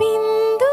Bindu.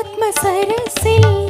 Atma சரசில்